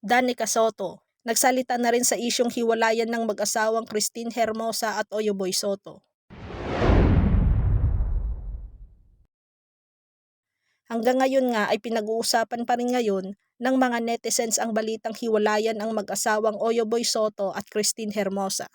Danica Soto, nagsalita na rin sa isyong hiwalayan ng mag-asawang Christine Hermosa at Oyoboy Soto. Hanggang ngayon nga ay pinag-uusapan pa rin ngayon ng mga netizens ang balitang hiwalayan ang mag-asawang Oyoboy Soto at Christine Hermosa.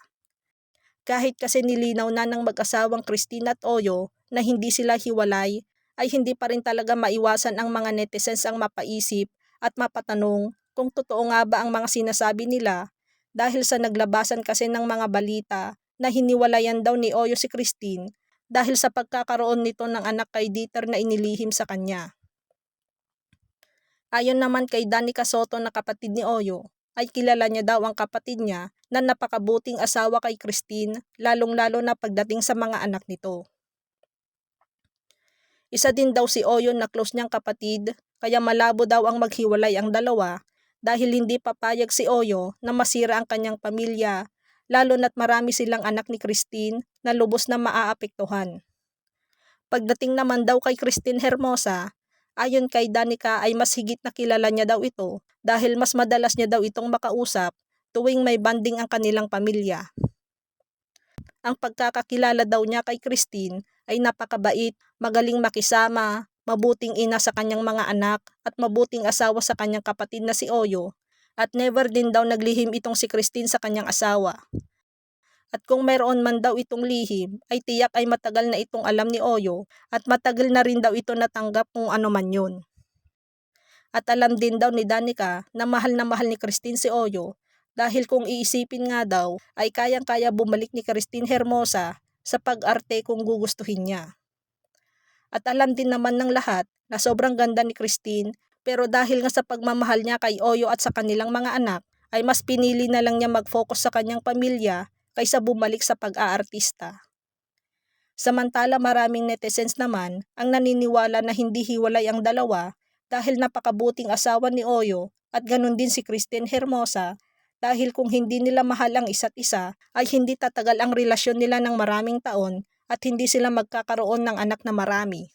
Kahit kasi nilinaw na ng mag-asawang Christine at Oyo na hindi sila hiwalay, ay hindi pa rin talaga maiwasan ang mga netizens ang mapaisip at mapatanong kung totoo nga ba ang mga sinasabi nila dahil sa naglabasan kasi ng mga balita na hiniwalayan daw ni Oyo si Christine dahil sa pagkakaroon nito ng anak kay Dieter na inilihim sa kanya. Ayon naman kay Danica Soto na kapatid ni Oyo, ay kilala niya daw ang kapatid niya na napakabuting asawa kay Christine lalong-lalo na pagdating sa mga anak nito. Isa din daw si Oyo na close niyang kapatid kaya malabo daw ang maghiwalay ang dalawa dahil hindi papayag si Oyo na masira ang kanyang pamilya lalo na't marami silang anak ni Christine na lubos na maaapektuhan. Pagdating naman daw kay Christine Hermosa, ayon kay Danica ay mas higit na kilala niya daw ito dahil mas madalas niya daw itong makausap tuwing may banding ang kanilang pamilya. Ang pagkakakilala daw niya kay Christine ay napakabait, magaling makisama, mabuting ina sa kanyang mga anak at mabuting asawa sa kanyang kapatid na si Oyo at never din daw naglihim itong si Christine sa kanyang asawa. At kung mayroon man daw itong lihim, ay tiyak ay matagal na itong alam ni Oyo at matagal na rin daw ito natanggap kung ano man yun. At alam din daw ni Danica na mahal na mahal ni Christine si Oyo dahil kung iisipin nga daw ay kayang-kaya bumalik ni Christine Hermosa sa pag-arte kung gugustuhin niya. At alam din naman ng lahat na sobrang ganda ni Christine pero dahil nga sa pagmamahal niya kay Oyo at sa kanilang mga anak ay mas pinili na lang niya mag-focus sa kanyang pamilya kaysa bumalik sa pag-aartista. Samantala maraming netizens naman ang naniniwala na hindi hiwalay ang dalawa dahil napakabuting asawa ni Oyo at ganun din si Christine Hermosa dahil kung hindi nila mahal ang isa't isa ay hindi tatagal ang relasyon nila ng maraming taon at hindi sila magkakaroon ng anak na marami.